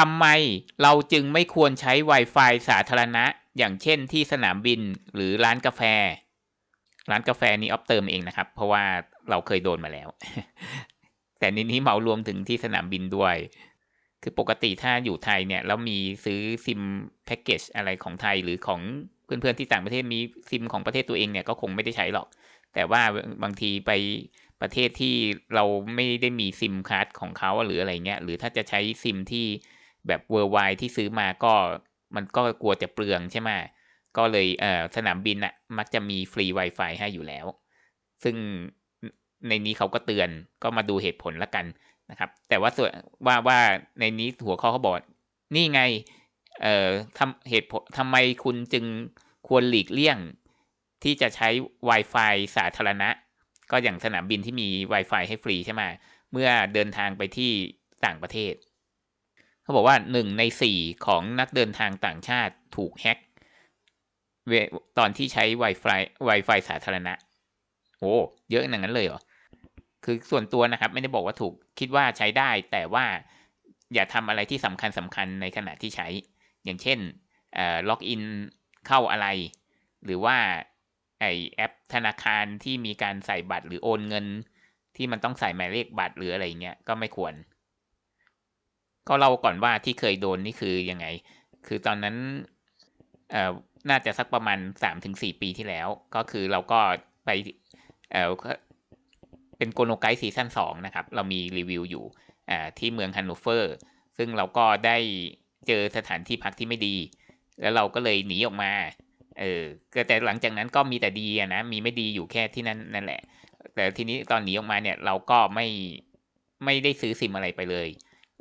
ทำไมเราจึงไม่ควรใช้ Wi-Fi สาธารณะ อย่างเช่นที่สนามบินหรือร้านกาแฟ ร้านกาแฟนี้ออฟเติมเองนะครับ เพราะว่าเราเคยโดนมาแล้ว แต่ในนี้เหมารวมถึงที่สนามบินด้วย คือปกติถ้าอยู่ไทยเนี่ยแล้วมีซื้อซิมแพ็กเกจอะไรของไทยหรือของเพื่อนๆที่ต่างประเทศมีซิมของประเทศตัวเองเนี่ยก็คงไม่ได้ใช้หรอก แต่ว่าบางทีไปประเทศที่เราไม่ได้มีซิมคัร์ดของเขาหรืออะไรเงี้ย หรือถ้าจะใช้ซิมที่ แบบเวอร์ไวที่ซื้อมาก็มันก็กลัวจะเปลืองใช่ไหมก็เลยเอ่อสนามบินอะมักจะมีฟรี Wi-Fi ให้อยู่แล้ว ซึ่งในนี้เขาก็เตือนก็มาดูเหตุผลละกันนะครับ แต่ว่าส่วนว่าว่าในนี้หัวข้อเขาบอกนี่ไงเอ่อทำเหตุผลทำไมคุณจึงควรหลีกเลี่ยง ที่จะใช้ Wi-Fi สาธารณะ ก็อย่างสนามบินที่มี Wi-Fi ให้ฟรีใช่ไหมเมื่อเดินทางไปที่ต่างประเทศ เขาบอกว่าหนึ่งในสี่ของนักเดินทางต่างชาติถูกแฮ็กตอนที่ใช้ Wi-Fi Wi-Fi สาธารณะ โอ้เยอะอย่างนั้นเลยเหรอ คือส่วนตัวนะครับ ไม่ได้บอกว่าถูกคิดว่าใช้ได้ แต่ว่าอย่าทำอะไรที่สำคัญสำคัญในขณะที่ใช้ อย่างเช่นล็อกอินเข้าอะไร หรือว่าไอแอปธนาคารที่มีการใส่บัตรหรือโอนเงิน ที่มันต้องใส่หมายเลขบัตรหรืออะไรเงี้ยก็ไม่ควร ก็เล่าก่อนว่าที่เคยโดนนี่คือยังไง คือตอนนั้นเอ่อน่าจะสักประมาณสามถึงสี่ปีที่แล้ว ก็คือเราก็ไปเอ่อเป็นโกโนไกด์ซีซั่นสองนะครับ เรามีรีวิวอยู่อ่าที่เมืองฮันโนเฟอร์ ซึ่งเราก็ได้เจอสถานที่พักที่ไม่ดี แล้วเราก็เลยหนีออกมาเออแต่หลังจากนั้นก็มีแต่ดีนะ มีไม่ดีอยู่แค่ที่นั่นนั่นแหละ แต่ทีนี้ตอนหนีออกมาเนี่ยเราก็ไม่ไม่ได้ซื้อซิมอะไรไปเลย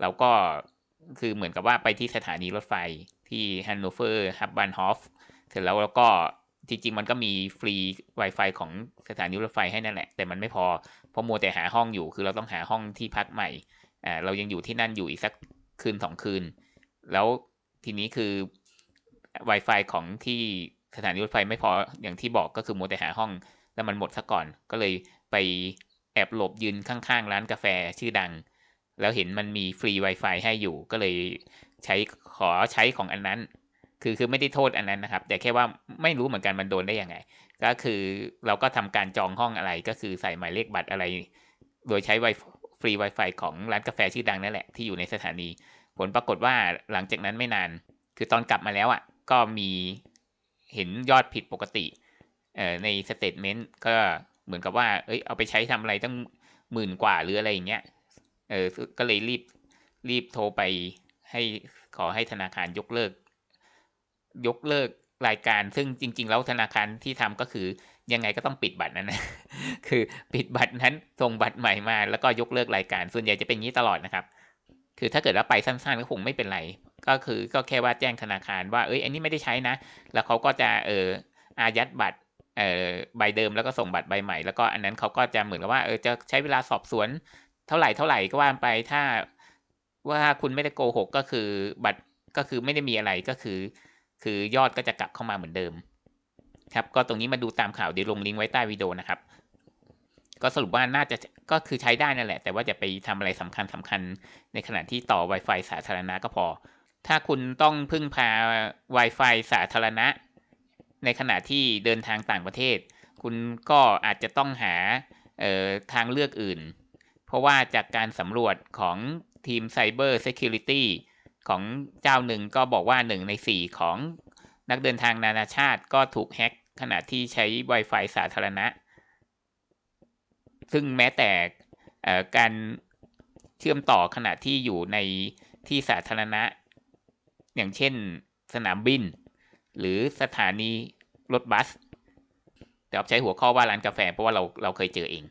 เราก็คือเหมือนกับว่าไปที่สถานีรถไฟที่ฮันโนเฟอร์ฮับบันฮอฟเสร็จแล้วแล้วก็จริงๆมันก็มีฟรี Wi-Fi ของสถานีรถไฟให้นั่นแหละ แต่มันไม่พอเพราะมัวแต่หาห้องอยู่ คือเราต้องหาห้องที่พักใหม่อ่าเรายังอยู่ที่นั่นอยู่อีกสักคืนสองคืน แล้วทีนี้คือ Wi-Fi ของที่สถานีรถไฟไม่พออย่างที่บอกก็คือมัวแต่หาห้อง แล้วมันหมดซะก่อน ก็เลยไปแอบหลบยืนข้างๆ ร้านกาแฟชื่อดัง แล้วเห็นมันมีฟรี Wi-Fi ให้อยู่ก็เลยใช้ขอใช้ของอันนั้น คือคือไม่ได้โทษอันนั้นนะครับ แต่แค่ว่าไม่รู้เหมือนกันมันโดนได้ยังไง ก็คือเราก็ทำการจองห้องอะไรก็คือใส่หมายเลขบัตรอะไร โดยใช้ไวฟรี Wi-Fi ของร้านกาแฟชื่อดังนั่นแหละที่อยู่ในสถานี ผลปรากฏว่าหลังจากนั้นไม่นาน คือตอนกลับมาแล้วอะ่ะ ก็มีเห็นยอดผิดปกติเออในสเตทเมนต์ก็เหมือนกับว่า เอ้ย เอาไปใช้ทำอะไรตั้งหมื่นกว่าหรืออะไรอย่างเงี้ย เออก็เลยรีบรีบโทรไปให้ขอให้ธนาคารยกเลิก ยกเลิกรายการ ซึ่งจริง ๆ แล้วธนาคารที่ทำก็คือยังไงก็ต้องปิดบัตรนั้นนะคือปิดบัตรนั้นส่งบัตรใหม่มา แล้วก็ยกเลิกรายการ ส่วนใหญ่จะเป็นงี้ตลอดนะครับ คือถ้าเกิดว่าไปสั้นๆก็คงไม่เป็นไร ก็คือก็แค่ว่าแจ้งธนาคารว่าเอ้ยอันนี้ไม่ได้ใช้นะ แล้วเขาก็จะเอออายัดบัตรเอ่อใบเดิมแล้วก็ส่งบัตรใบใหม่แล้วก็อันนั้นเขาก็จะเหมือนกับว่าเออจะใช้เวลาสอบสวน เท่าไหร่เท่าไหร่ก็ว่าไปถ้าว่าคุณไม่ได้โกหกก็คือบัตรก็คือไม่ได้มีอะไรก็คือ คือยอดก็จะกลับเข้ามาเหมือนเดิม ครับ ก็ตรงนี้มาดูตามข่าวเดี๋ยวลงลิงก์ไว้ใต้วิดีโอนะครับ ก็สรุปว่าน่าจะก็คือใช้ได้นั่นแหละ แต่ว่าจะไปทำอะไรสำคัญสำคัญในขณะที่ต่อ Wi-Fi สาธารณะก็พอ ถ้าคุณต้องพึ่งพา Wi-Fi สาธารณะ ในขณะที่เดินทางต่างประเทศ คุณก็อาจจะต้องหาทางเลือกอื่น เพราะว่าจากการสำรวจของทีม Cyber Security ของเจ้าหนึ่งก็บอกว่าหนึ่งในสี่ของนักเดินทางนานาชาติก็ถูกแฮ็กขณะที่ใช้ Wi-Fi สาธารณะ ซึ่งแม้แต่การเชื่อมต่อขณะที่อยู่ในที่สาธารณะ อย่างเช่นสนามบิน หรือสถานีรถบัสแต่ใช้หัวข้อว่าร้านกาแฟเพราะว่าเราเราเคยเจอเอง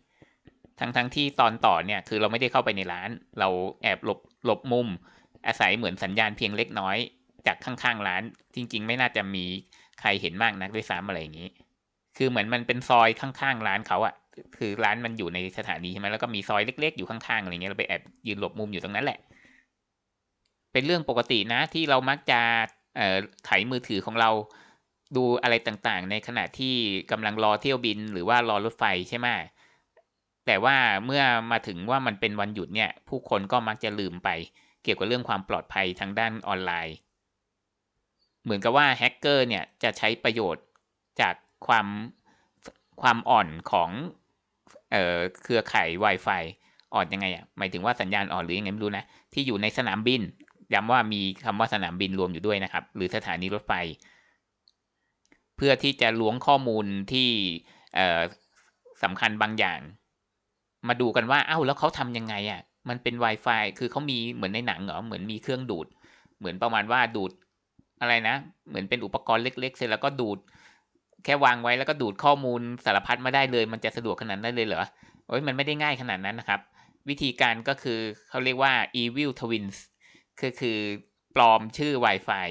ทั้งทั้งที่ตอนต่อเนี่ยคือเราไม่ได้เข้าไปในร้าน เราแอบหลบหลบมุม อาศัยเหมือนสัญญาณเพียงเล็กน้อย จากข้างๆร้าน จริง ๆ ไม่น่าจะมีใครเห็นมากนักด้วยซ้ำอะไรอย่างนี้ คือเหมือนมันเป็นซอยข้างๆร้านเขาอะคือร้านมันอยู่ในสถานีใช่ไหมแล้วก็มีซอยเล็ก ๆ อยู่ข้างๆอะไรเงี้ยเราไปแอบยืนหลบมุมอยู่ตรงนั้นแหละ เป็นเรื่องปกตินะที่เรามักจะเอ่อไถมือถือของเราดูอะไรต่างๆ ในขณะที่กำลังรอเที่ยวบินหรือว่ารอรถไฟใช่ไหม แต่ว่าเมื่อมาถึงว่ามันเป็นวันหยุดเนี่ย ผู้คนก็มักจะลืมไปเกี่ยวกับเรื่องความปลอดภัยทางด้านออนไลน์ เหมือนกับว่าแฮกเกอร์เนี่ยจะใช้ประโยชน์จากความความอ่อนของเอ่อเครือข่าย Wi-Fi อ่อนยังไงอะหมายถึงว่าสัญญาณอ่อนหรือยังไงไม่รู้นะ ที่อยู่ในสนามบินย้ำว่ามีคำว่าสนามบินรวมอยู่ด้วยนะครับ หรือสถานีรถไฟ เพื่อที่จะล้วงข้อมูลที่สำคัญบางอย่าง มาดูกันว่าเอ้าแล้วเขาทำยังไงอะ มันเป็น Wi-Fi คือเขามีเหมือนในหนังเหรอเหมือนมีเครื่องดูด เหมือนประมาณว่าดูดอะไรนะ เหมือนเป็นอุปกรณ์เล็ก ๆ เสร็จแล้วก็ดูด แค่วางไว้แล้วก็ดูดข้อมูลสารพัดมาได้เลย มันจะสะดวกขนาดนั้นเลยเหรอโอ้ยมันไม่ได้ง่ายขนาดนั้นนะครับ วิธีการก็คือเขาเรียกว่า evil twins คือคือปลอมชื่อ Wi-Fi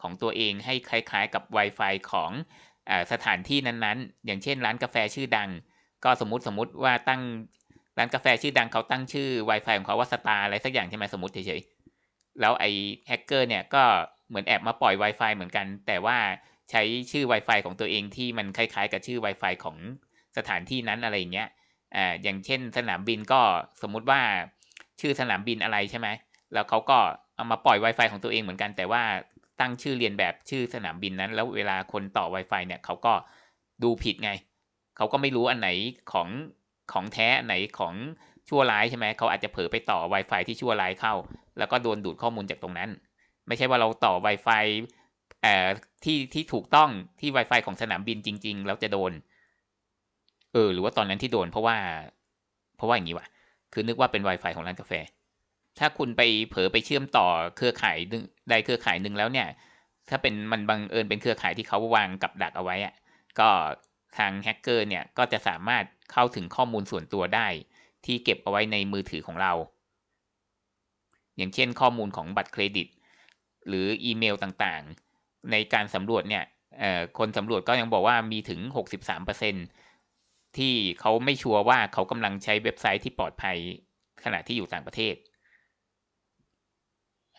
ของตัวเองให้คล้าย ๆ กับ Wi-Fi ของอสถานที่นั้นๆ อย่างเช่นร้านกาแฟชื่อดัง ก็สมมติสมมติว่าตั้งร้านกาแฟชื่อดังเขาตั้งชื่อ Wi-Fi ของเขาว่าสตาร์อะไรสักอย่างใช่ไหมสมมติเฉยๆ แล้วไอ้แฮกเกอร์เนี่ยก็เหมือนแอบมาปล่อย Wi-Fi เหมือนกัน แต่ว่าใช้ชื่อ Wi-Fi ของตัวเองที่มันคล้ายๆ กับชื่อ Wi-Fi ของสถานที่นั้นอะไรอย่างเงี้ย อ่า อย่างเช่นสนามบินก็สมมุติว่าชื่อสนามบินอะไรใช่ไหม แล้วเขาก็เอามาปล่อย Wi-Fi ของตัวเองเหมือนกัน แต่ว่าตั้งชื่อเรียนแบบชื่อสนามบินนั้น แล้วเวลาคนต่อ Wi-Fi เนี่ยเขาก็ดูผิดไง เขาก็ไม่รู้อันไหนของของแท้อันไหนของชั่วร้ายใช่ไหมเขาอาจจะเผลอไปต่อ Wi-Fi ที่ชั่วร้ายเข้า แล้วก็โดนดูดข้อมูลจากตรงนั้น ไม่ใช่ว่าเราต่อ Wi-Fi เอ่อที่ที่ถูกต้องที่ Wi-Fi ของสนามบินจริง ๆ แล้วจะโดน เออ หรือว่าตอนนั้นที่โดนเพราะว่า เพราะว่าอย่างนี้วะคือนึกว่าเป็น Wi-Fi ของร้านกาแฟ ถ้าคุณไปเผลอไปเชื่อมต่อเครือข่ายใดเครือข่ายหนึ่งแล้วเนี่ย ถ้าเป็นมันบังเอิญเป็นเครือข่ายที่เขาวางกับดักเอาไว้อะก็ ทางแฮกเกอร์เนี่ยก็จะสามารถเข้าถึงข้อมูลส่วนตัวได้ ที่เก็บเอาไว้ในมือถือของเรา อย่างเช่นข้อมูลของบัตรเครดิต หรืออีเมลต่างๆ ในการสำรวจเนี่ยคนสำรวจก็ยังบอกว่ามีถึง 63%ที่เขาไม่ชัวร์ว่าเขากำลังใช้เว็บไซต์ที่ปลอดภัยขณะที่อยู่ต่างประเทศ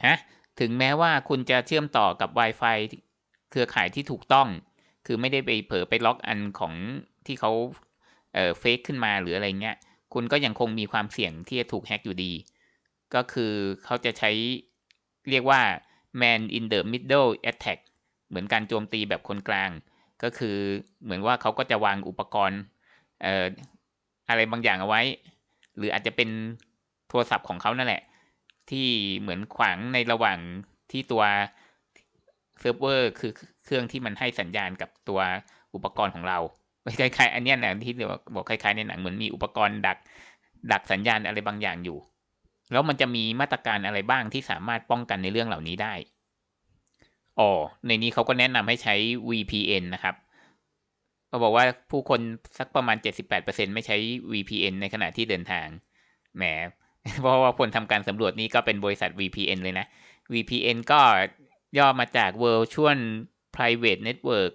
ฮะถึงแม้ว่าคุณจะเชื่อมต่อกับ Wi-Fi เครือข่ายที่ถูกต้อง คือไม่ได้ไปเผลอไปล็อกอันของที่เขาเอ่อเฟกขึ้นมาหรืออะไรเงี้ย คุณก็ยังคงมีความเสี่ยงที่จะถูกแฮ็กอยู่ดี ก็คือเขาจะใช้เรียกว่า man in the middle attack เหมือนการโจมตีแบบคนกลาง ก็คือเหมือนว่าเขาก็จะวางอุปกรณ์เอ่ออะไรบางอย่างเอาไว้ หรืออาจจะเป็นโทรศัพท์ของเขานั่นแหละ ที่เหมือนขวางในระหว่างที่ตัวเซิร์ฟเวอร์คือ เครื่องที่มันให้สัญญาณกับตัวอุปกรณ์ของเราคล้ายๆ อันนี้นะที่บอกคล้ายๆในหนังเหมือนมีอุปกรณ์ดัก ดักสัญญาณอะไรบางอย่างอยู่ แล้วมันจะมีมาตรการอะไรบ้างที่สามารถป้องกันในเรื่องเหล่านี้ได้อ๋อในนี้เขาก็แนะนำให้ใช้ VPN นะครับเขาบอกว่าผู้คนสักประมาณ 78%ไม่ใช้ VPN ในขณะที่เดินทาง แหม เพราะว่าคนทำการสำรวจนี้ก็เป็นบริษัท VPN เลยนะ VPN ก็ย่อมาจาก Virtual Private Network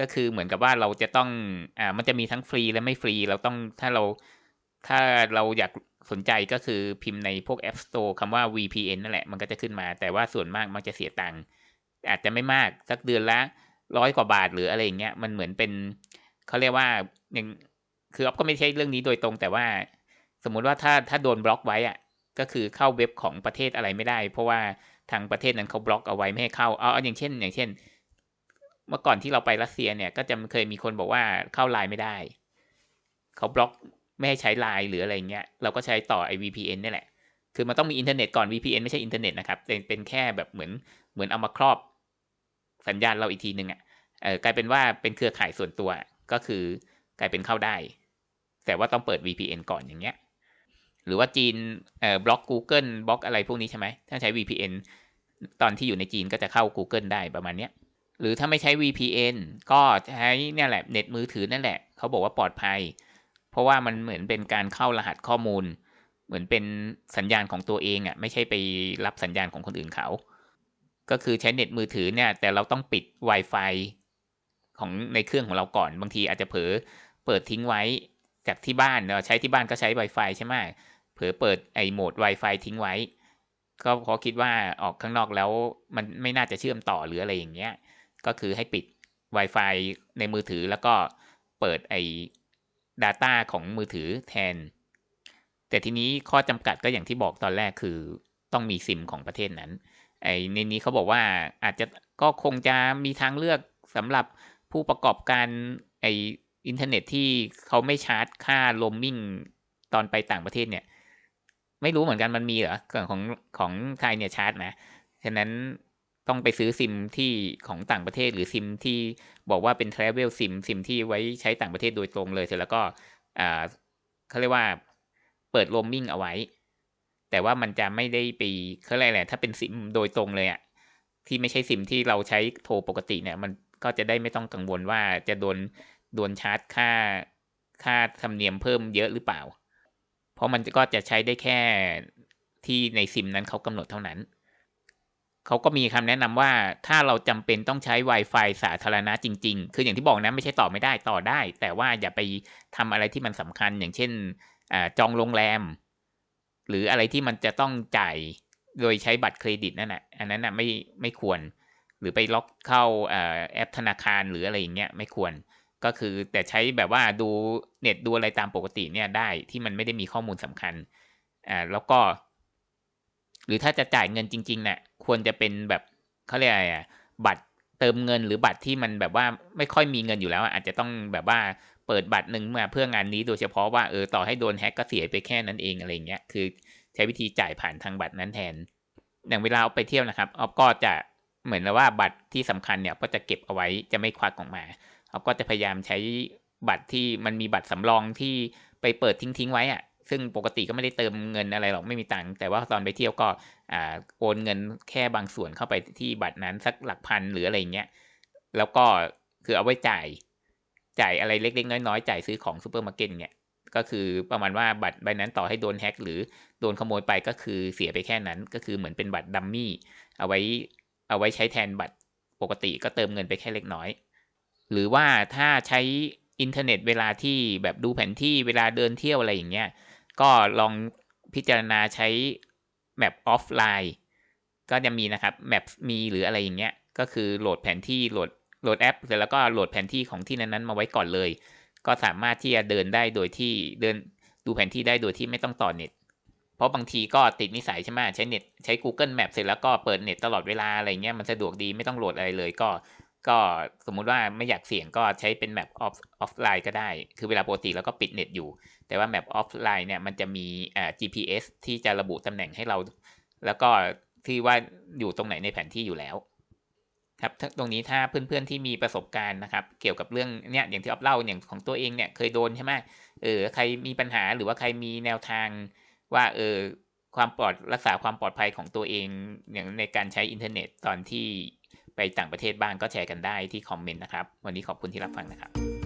ก็คือเหมือนกับว่าเราจะต้องอ่ามันจะมีทั้งฟรีและไม่ฟรี เราต้องถ้าเราถ้าเราอยากสนใจก็คือพิมพ์ในพวก App Store คำว่า VPN นั่นแหละ มันก็จะขึ้นมา แต่ว่าส่วนมากมันจะเสียตังค์อาจจะไม่มาก สักเดือนละร้อยกว่าบาทหรืออะไรอย่างเงี้ย มันเหมือนเป็นเขาเรียกว่าอย่างคืออ๊อฟก็ไม่ใช่เรื่องนี้โดยตรง แต่ว่า สมมุติว่าถ้าถ้าโดนบล็อกไว้อะก็คือเข้าเว็บของประเทศอะไรไม่ได้ เพราะว่าทางประเทศนั้นเขาบล็อกเอาไว้ไม่ให้เข้าเอาอย่างเช่น อย่างเช่น เมื่อก่อนที่เราไปรัสเซียเนี่ย ก็จะเคยมีคนบอกว่าเข้าไลน์ไม่ได้ เขาบล็อกไม่ให้ใช้ไลน์หรืออะไรเงี้ย เราก็ใช้ต่อไอ VPN นี่แหละ คือมันต้องมีอินเทอร์เน็ตก่อน VPN ไม่ใช่อินเทอร์เน็ตนะครับ เป็นเป็นแค่แบบเหมือนเหมือนเอามาครอบสัญญาณเราอีกทีหนึ่งอะเออกลายเป็นว่าเป็นเครือข่ายส่วนตัวก็คือกลายเป็นเข้าได้ แต่ว่าต้องเปิด VPN ก่อนอย่างเงี้ย หรือว่าจีนเอ่อบล็อก Google บล็อกอะไรพวกนี้ใช่ไหมถ้าใช้ VPN ตอนที่อยู่ในจีนก็จะเข้า Google ได้ประมาณเนี้ย หรือถ้าไม่ใช้ VPN ก็ใช้เนี่ยแหละเน็ตมือถือนั่นแหละเขาบอกว่าปลอดภัย เพราะว่ามันเหมือนเป็นการเข้ารหัสข้อมูล เหมือนเป็นสัญญาณของตัวเองอะ่ะไม่ใช่ไปรับสัญญาณของคนอื่นเขา ก็คือใช้เน็ตมือถือเนี่ยแต่เราต้องปิด Wi-Fi ของในเครื่องของเราก่อนบางทีอาจจะเผลอเปิดทิ้งไว้จากที่บ้านเราใช้ที่บ้านก็ใช้ Wi-Fi ใช่ไหมเผลอเปิดไอโหมด Wi-Fi ทิ้งไว้ ก็เพราะคิดว่าออกข้างนอกแล้วมันไม่น่าจะเชื่อมต่อหรืออะไรอย่างเงี้ย ก็คือให้ปิด Wi-Fi ในมือถือแล้วก็เปิดไอ้ Data ของมือถือแทน แต่ทีนี้ข้อจำกัดก็อย่างที่บอกตอนแรกคือต้องมีซิมของประเทศนั้นไอ้ในนี้เขาบอกว่าอาจจะก็คงจะมีทางเลือกสำหรับผู้ประกอบการไออินเทอร์เน็ตที่เขาไม่ชาร์จค่าโรมมิ่งตอนไปต่างประเทศเนี่ย ไม่รู้เหมือนกันมันมีเหรอของของของไทยเนี่ยชาร์จนะ ฉะนั้น ต้องไปซื้อซิมที่ของต่างประเทศ หรือซิมที่บอกว่าเป็น Travel ซิมซิมที่ไว้ใช้ต่างประเทศโดยตรงเลยเสร็จแล้วก็เขาเรียกว่าเปิดโรมมิ่งเอาไว้ แต่ว่ามันจะไม่ได้ไปเขาเรียกอะไรถ้าเป็นซิมโดยตรงเลยอะที่ไม่ใช่ซิมที่เราใช้โทรปกติเนี่ย มันก็จะได้ไม่ต้องกังวลว่าจะโดนโดนชาร์จค่าค่าธรรมเนียมเพิ่มเยอะหรือเปล่า เพราะมันก็จะใช้ได้แค่ที่ในซิมนั้นเขากำหนดเท่านั้น เขาก็มีคำแนะนำว่าถ้าเราจำเป็นต้องใช้ Wi-Fi สาธารณะจริง ๆ คืออย่างที่บอกนะไม่ใช่ต่อไม่ได้ต่อได้ แต่ว่าอย่าไปทำอะไรที่มันสำคัญ อย่างเช่นอจองโรงแรม หรืออะไรที่มันจะต้องจ่ายโดยใช้บัตรเครดิตนั่นแหะอันนั้นนะไม่ไม่ควร หรือไปล็อกเข้าแอปธนาคารหรืออะไรอย่างเงี้ยไม่ควรก็คือแต่ใช้แบบว่าดูเน็ตดูอะไรตามปกติเนี่ยได้ที่มันไม่ได้มีข้อมูลสำคัญอ่าแล้วก็ หรือถ้าจะจ่ายเงินจริงๆเนี่ย ควรจะเป็นแบบเขาเรียกอะไรอะบัตรเติมเงินหรือบัตรที่มันแบบว่าไม่ค่อยมีเงินอยู่แล้ว อาจจะต้องแบบว่าเปิดบัตรหนึ่งมาเพื่องานนี้โดยเฉพาะว่าเออต่อให้โดนแฮ็กก็เสียไปแค่นั้นเองอะไรเงี้ยคือใช้วิธีจ่ายผ่านทางบัตรนั้นแทน อย่างเวลาเอาไปเที่ยวนะครับออฟก็จะเหมือนว่าบัตรที่สำคัญเนี่ยก็จะเก็บเอาไว้จะไม่ควักออกมาออฟก็จะพยายามใช้บัตรที่มันมีบัตรสำรองที่ไปเปิดทิ้งๆไว้อะ ซึ่งปกติก็ไม่ได้เติมเงินอะไรหรอกไม่มีตังค์แต่ว่าตอนไปเที่ยวก็อโอนเงินแค่บางส่วนเข้าไปที่บัตรนั้นสักหลักพันหรืออะไรเงี้ยแล้วก็คือเอาไว้จ่ายจ่ายอะไรเล็กๆน้อยๆจ่ายซื้อของซูเปอร์มาร์เก็ตเนี่ยก็คือประมาณว่าบัตรใบนั้นต่อให้โดนแฮ็กหรือโดนขโมยไปก็คือเสียไปแค่นั้น ก็คือเหมือนเป็นบัตรดัมมี่เอาไว้เอาไว้ใช้แทนบัตรปกติก็เติมเงินไปแค่เล็กน้อย หรือว่าถ้าใช้อินเทอร์เน็ตเวลาที่แบบดูแผนที่เวลาเดินเที่ยวอะไรอย่างเงี้ย ก็ลองพิจารณาใช้แมปออฟไลน์ก็จะมีนะครับแมปมีหรืออะไรอย่างเงี้ยก็คือโหลดแผนที่โหลดโหลดแอปเสร็จแล้วก็โหลดแผนที่ของที่นั้นๆมาไว้ก่อนเลย ก็สามารถที่จะเดินได้โดยที่เดินดูแผนที่ได้โดยที่ไม่ต้องต่อเน็ตเพราะบางทีก็ติดนิสัยใช่ไหมใช้เน็ตใช้ Google Map เสร็จแล้วก็เปิดเน็ตตลอดเวลาอะไรเงี้ยมันสะดวกดีไม่ต้องโหลดอะไรเลยก็ ก็สมมุติว่าไม่อยากเสี่ยงก็ใช้เป็นแมปออฟออฟไลน์ก็ได้ คือเวลาปกติแล้วก็ปิดเน็ตอยู่ แต่ว่าแมปออฟไลน์เนี่ยมันจะมีอ่า GPS ที่จะระบุตำแหน่งให้เรา แล้วก็ที่ว่าอยู่ตรงไหนในแผนที่อยู่แล้ว ครับตรงนี้ถ้าเพื่อนๆที่มีประสบการณ์นะครับ เกี่ยวกับเรื่องเนี่ยอย่างที่ออฟเล่าอย่างของตัวเองเนี่ยเคยโดนใช่ไหมเออใครมีปัญหาหรือว่าใครมีแนวทางว่าเออความปลอดรักษาความปลอดภัยของตัวเองอย่างในการใช้อินเทอร์เน็ตตอนที่ ไปต่างประเทศบ้างก็แชร์กันได้ที่คอมเมนต์นะครับ วันนี้ขอบคุณที่รับฟังนะครับ